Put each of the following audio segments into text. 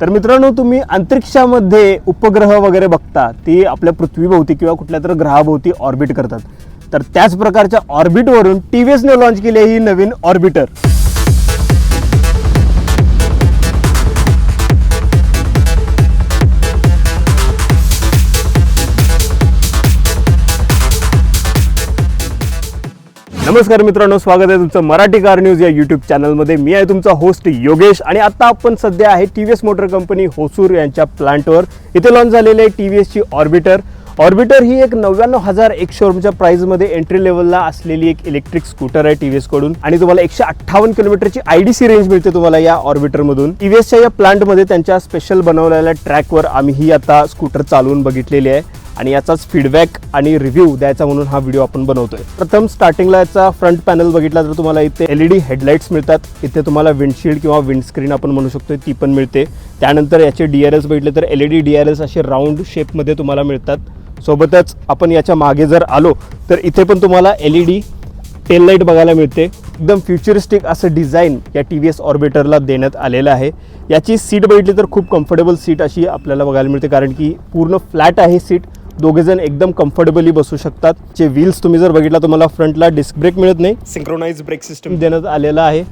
तर मित्रांनो तुम्ही अंतरिक्षामध्ये उपग्रह वगैरे बघता ती आपल्या पृथ्वीभोवती किंवा कुठल्या तर ग्रहाभोवती ऑर्बिट करतात. तर त्याच प्रकारच्या ऑर्बिटवरून टी व्ही एसने लॉन्च केली ही नवीन ऑर्बिटर. नमस्कार मित्रांनो स्वागत आहे तुमचं मराठी कार न्यूज या यूट्यूब चॅनलमध्ये मी आहे तुमचा होस्ट योगेश आणि आता आपण सध्या आहे T V S motor company Hosur यांच्या प्लांटवर इथे लॉन्च झालेली आहे टी व्ही एसची ऑर्बिटर ऑर्बिटर ही एक नव्याण्णव हजार एकशे रुपयाच्या प्राइसमध्ये एंट्री लेवलला असलेली एक इलेक्ट्रिक स्कूटर आहे टी व्ही कडून. आणि तुम्हाला एकशे अठ्ठावन्न किलोमीटरची आय डी सी रेंज मिळते तुम्हाला या ऑर्बिटरमधून टी व्ही एसच्या या प्लांटमध्ये त्यांच्या स्पेशल बनवलेल्या ट्रॅकवर आम्ही ही आता स्कूटर चालवून बघितलेली आहे. आणि याचाच फीडबॅक आणि रिव्ह्यू द्यायचा म्हणून हा व्हिडिओ आपण बनवतोय. प्रथम स्टार्टिंगला याचा फ्रंट पॅनल बघितला तर तुम्हाला इथे एलईडी हेडलाईट्स मिळतात. इथे तुम्हाला विंडशील्ड किंवा विंडस्क्रीन आपण म्हणू शकतो ती पण मिळते. त्यानंतर याचे डी आर एल्स बघितले तर L E D D R Ls असे राऊंड शेपमध्ये तुम्हाला मिळतात. सोबतच आपण याच्या मागे जर आलो तर इथे पण तुम्हाला L E D tail light बघायला मिळते. एकदम फ्युचरिस्टिक असं डिझाईन या टी व्ही एस ऑर्बिटरला देण्यात आलेलं आहे. याची सीट बघितली तर खूप कम्फर्टेबल सीट अशी आपल्याला बघायला मिळते कारण की पूर्ण फ्लॅट आहे सीट दोघेजण एकदम कम्फर्टेबली बसू शकतात. जे व्हील्स तुम्ही जर बघितला तुम्हाला फ्रंटला डिस्क ब्रेक मिळत नाही. सिंक्रोनाइज ब्रेक सिस्टम देण्यात आलेला आहे.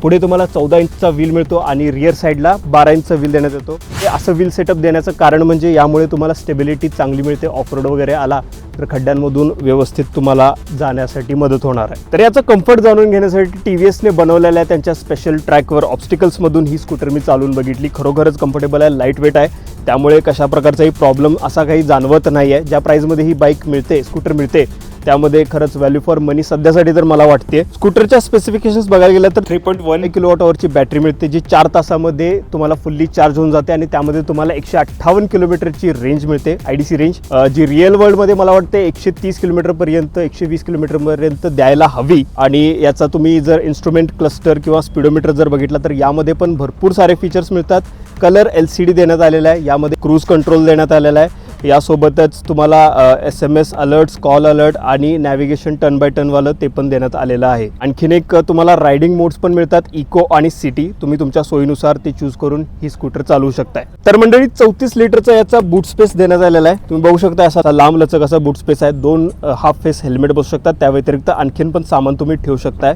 पुढे तुम्हाला चौदा इंचचा व्हील मिळतो आणि रिअर साईडला बारा इंचचा व्हील देण्यात येतो. हे असं व्हील सेटअप देण्याचं कारण म्हणजे यामुळे तुम्हाला स्टेबिलिटी चांगली मिळते ऑफ रोड वगैरे आला तर खड्ड्यांमधून व्यवस्थित तुम्हाला जाण्यासाठी मदत होणार आहे. तर याचं कम्फर्ट जाणून घेण्यासाठी टी व्ही एसने बनवलेल्या त्यांच्या स्पेशल ट्रॅकवर ऑब्स्टिकल्समधून ही स्कूटर मी चालवून बघितली. खरोखरच कम्फर्टेबल आहे लाइट वेट आहे. त्यामुळे कशा प्रकारचाही प्रॉब्लेम असा काही जाणवत नाही आहे ज्या प्राईजमध्ये ही बाईक मिळते स्कूटर मिळते त्यामध्ये खरंच व्हॅल्यू फॉर मनी सध्यासाठी तर मला वाटते स्कूटरच्या स्पेसिफिकेशन्स बघायला गेलं तर थ्री पॉईंट वन किलोवॉट अवरची बॅटरी मिळते जी चार तासामध्ये तुम्हाला फुल्ली चार्ज होऊन जाते आणि त्यामध्ये तुम्हाला एकशे अठ्ठावन्न किलोमीटरची रेंज मिळते आय डी सी रेंज जी रिअल वर्ल्डमध्ये मला वाटते एकशे तीस किलोमीटर पर्यंत एकशे वीस किलोमीटर पर्यंत द्यायला हवी. आणि याचा तुम्ही जर इन्स्ट्रुमेंट क्लस्टर किंवा स्पीडोमीटर जर बघितला तर यामध्ये पण भरपूर सारे फीचर्स मिळतात. कलर एल सी डी देण्यात आलेला आहे यामध्ये क्रूज कंट्रोल देण्यात आलेला आहे. यासोबतच तुम्हाला S M S alerts call alert आणि नॅव्हिगेशन टर्न बाय टर्नवालं ते पण देण्यात आलेलं आहे. आणखीन एक तुम्हाला रायडिंग मोड्स पण मिळतात इको आणि सिटी तुम्ही तुमच्या सोयीनुसार ते चूज करून ही स्कूटर चालवू शकताय. तर मंडळी चौतीस लिटरचा याचा बूट स्पेस देण्यात आलेला आहे. तुम्ही बघू शकता असा लांब लचक असा बूट स्पेस आहे. दोन हाफ फेस हेल्मेट बसू शकतात. त्या व्यतिरिक्त आणखीन पण सामान तुम्ही ठेवू शकताय.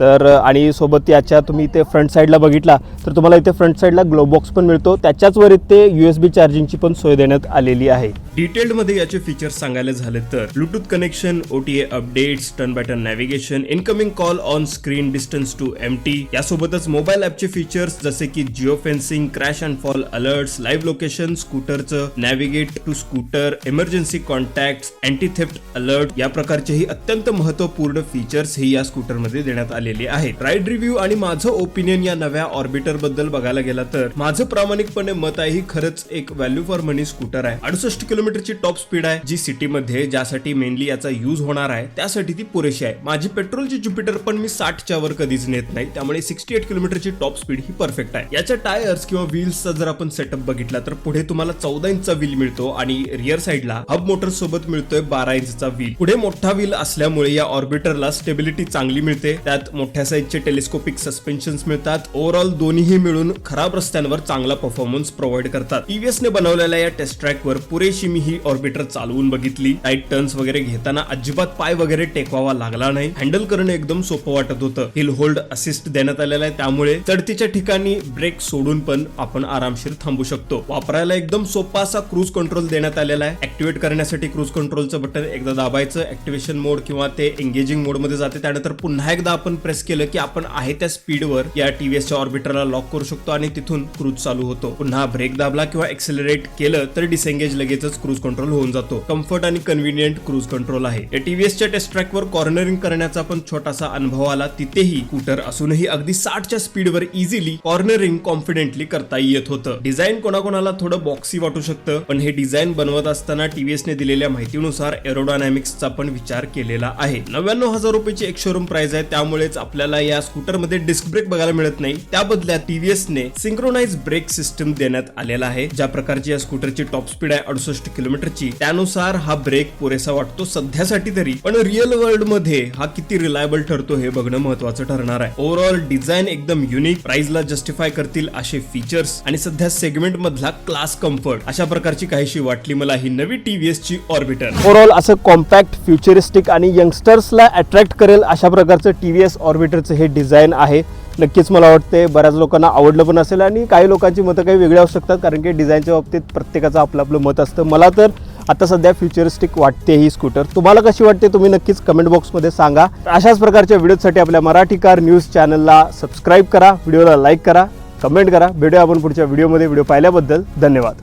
तर आणि सोबत याच्या तुम्ही इथे फ्रंट साईडला बघितला तर तुम्हाला इथे फ्रंट साईडला ग्लो बॉक्स पण मिळतो. त्याच्याचवर इथे युएसबी चार्जिंगची पण सोय देण्यात आलेली आहे. डिटेल्डमध्ये याचे फीचर्स सांगायला झाले तर Bluetooth connection OTA updates turn by turn navigation incoming call on screen distance to empty यासोबतच मोबाईल ॲपचे फीचर्स जसे की geo fencing crash and fall alerts live location स्कूटरचं navigate to scooter emergency contact anti theft alert या प्रकारचेही अत्यंत महत्त्वपूर्ण features ही या स्कूटरमध्ये देण्यात आले आलेली आहे. राईड रिव्ह्यू आणि माझं ओपिनियन या नव्या ऑर्बिटरबद्दल बघायला गेला तर माझं प्रामाणिकपणे मत आहे ही खरंच एक व्हॅल्यू फॉर मनी स्कूटर आहे. अडुसष्ट किलोमीटरची टॉप स्पीड आहे जी सिटीमध्ये ज्यासाठी मेनली याचा युज होणार आहे त्यासाठी ती पुरेशी आहे. माझी पेट्रोलची ज्युपिटर पण मी साठच्या वर कधीच नेत नाही त्यामुळे सिक्स्टी एट किलोमीटरची टॉप स्पीड ही परफेक्ट आहे. याच्या टायर्स किंवा व्हील्सचा जर आपण सेटअप बघितला तर पुढे तुम्हाला चौदा इंचचा व्हील मिळतो आणि रिअर साईडला हब मोटर सोबत मिळतोय बारा इंचचा व्हील पुढे मोठा व्हील असल्यामुळे या ऑर्बिटरला स्टेबिलिटी चांगली मिळते त्यात मोठ्या साईजचे टेलिस्कोपिक सस्पेन्शन्स मिळतात. ओव्हरऑल दोन्हीही मिळून खराब रस्त्यांवर चांगला परफॉर्मन्स प्रोव्हाइड करतात. टीव्हीएस ने बनवलेल्या या टेस्ट ट्रॅकवर पुरेशी मी ही ऑर्बिटर चालवून बघितली. टाईट टर्न्स वगैरे घेताना अजिबात पाय वगैरे टेकवावा लागला नाही. हँडल करणं एकदम सोपं वाटत होतं. हिल होल्ड असिस्ट देण्यात आलेला आहे. त्यामुळे चढतीच्या ठिकाणी ब्रेक सोडून पण आपण आरामशीर थांबू शकतो. वापरायला एकदम सोपा असा क्रूज कंट्रोल देण्यात आलेला आहे. ऍक्टिव्हेट करण्यासाठी क्रूज कंट्रोलचं बटन एकदा दाबायचं. ऍक्टिव्हेशन मोड किंवा ते एंगेजिंग मोडमध्ये जाते. त्यानंतर पुन्हा एकदा आपण प्रेस केलं की आपण आहे त्या स्पीडवर या टीव्हीएसच्या ऑर्बिटरला लॉक करू शकतो आणि तिथून क्रूज चालू होतो. पुन्हा ब्रेक दाबला किंवा एक्सेलरेट केलं तर डिसेंगेज लगेचच क्रूज कंट्रोल होऊन जातो. कम्फर्ट आणि कन्व्हिनियंट क्रूज कंट्रोल आहे. या टीव्हीएसच्या टेस्ट ट्रॅकवर कॉर्नरिंग करण्याचा पण छोटासा अनुभव आला. तिथेही स्कूटर असूनही अगदी साठच्या स्पीडवर इझिली कॉर्नरिंग कॉन्फिडेंटली करता येत होतं. डिझाईन कोणाकोणाला थोडं बॉक्सी वाटू शकतं पण हे डिझाईन बनवत असताना टीव्हीएसने दिलेल्या माहितीनुसार एरोडायनामिक्सचा पण विचार केलेला आहे. नव्याण्णव हजार रुपयाची एक शोरूम प्राइस आहे त्यामुळे म्हणजेच आपल्याला या स्कूटरमध्ये डिस्क ब्रेक बघायला मिळत नाही. त्या बदल्यात टीव्हीएस ने सिंक्रोनाइज ब्रेक सिस्टम देण्यात आलेला आहे ज्या प्रकारची या स्कूटरची टॉप स्पीड आहे अडुसष्ट किलोमीटरची. त्यानुसार हा ब्रेक पुरेसा वाटतो सध्यासाठी तरी पण रिअल वर्ल्डमध्ये हा किती रिलायबल ठरतो हे बघणं महत्वाचं ठरणार आहे. ओव्हरऑल डिझाईन एकदम युनिक प्राइसला जस्टिफाय करतील असे फीचर्स आणि सध्या सेगमेंट मधला क्लास कम्फर्ट अशा प्रकारची काहीशी वाटली मला ही नवी टीव्हीएस ची ऑर्बिटर ओव्हरऑल असं कॉम्पॅक्ट फ्युचरिस्टिक आणि यंगस्टर्सला अट्रॅक्ट करेल अशा प्रकारचं टीव्हीएस ऑर्बिटरचं हे डिझाईन आहे. नक्कीच मला वाटते बऱ्याच लोकांना आवडलं पण असेल आणि काही लोकांची मतं काही वेगळी असू शकतात कारण की डिझाईनच्या बाबतीत प्रत्येकाचं आपलं आपलं मत असतं. मला तर आता सध्या फ्युचरिस्टिक वाटते ही स्कूटर तुम्हाला कशी वाटते तुम्ही नक्कीच कमेंट बॉक्समध्ये सांगा. अशाच प्रकारच्या व्हिडिओसाठी आपल्या मराठी कार न्यूज चॅनलला सबस्क्राईब करा व्हिडिओला लाईक करा कमेंट करा. भेटूया आपण पुढच्या व्हिडिओमध्ये व्हिडिओ पाहिल्याबद्दल धन्यवाद.